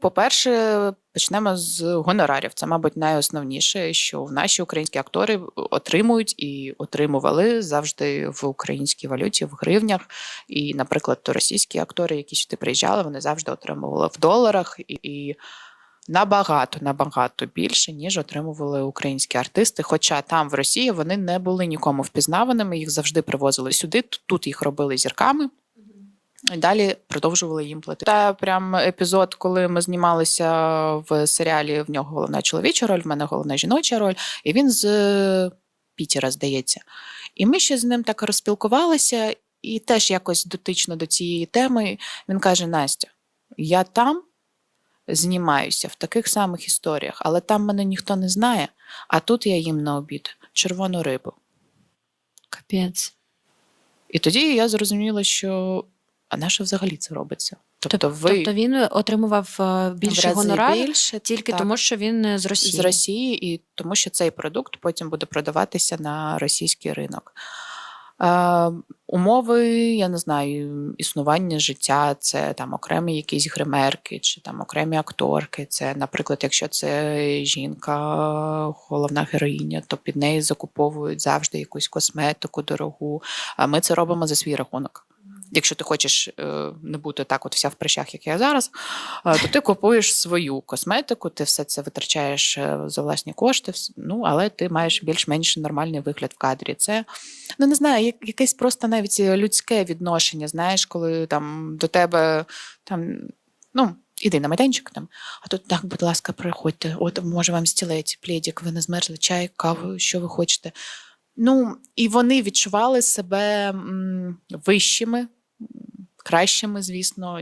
По-перше, почнемо з гонорарів. Це, мабуть, найосновніше, що наші українські актори отримують і отримували завжди в українській валюті, в гривнях. І, наприклад, то російські актори, які сюди приїжджали, вони завжди отримували в доларах і. і Набагато набагато більше, ніж отримували українські артисти. Хоча там в Росії вони не були нікому впізнаваними, їх завжди привозили сюди. Тут їх робили зірками. І далі продовжували їм платити. Та прям епізод, коли ми знімалися в серіалі. В нього головна чоловіча роль, в мене головна жіноча роль, і він з е, Пітера, здається. І ми ще з ним так розпілкувалися, і теж якось дотично до цієї теми. Він каже: Настя, я там знімаюся в таких самих історіях, але там мене ніхто не знає. А тут я їм на обід червону рибу. Капець. І тоді я зрозуміла, що а на що взагалі це робиться? Тобто, Тобто, ви тобто він отримував е, більше гонорар більше, тільки так, тому, що він е, з Росії. з Росії, і тому що цей продукт потім буде продаватися на російський ринок. Е, умови, я не знаю, існування життя, це там окремі якісь гримерки, чи там окремі акторки. Це, наприклад, якщо це жінка, головна героїня, то під неї закуповують завжди якусь косметику дорогу. А ми це робимо за свій рахунок. Якщо ти хочеш е, не бути так, от вся в прищах, як я зараз, е, то ти купуєш свою косметику, ти все це витрачаєш е, за власні кошти, ну але ти маєш більш-менш нормальний вигляд в кадрі. Це ну не знаю, якесь просто навіть людське відношення. Знаєш, коли там до тебе там ну. Іди на майданчик там, а тут так, будь ласка, приходьте. От може вам стілець, плєдік, ви не змерзли, чай, каву, що ви хочете. Ну, і вони відчували себе м, вищими, кращими, звісно.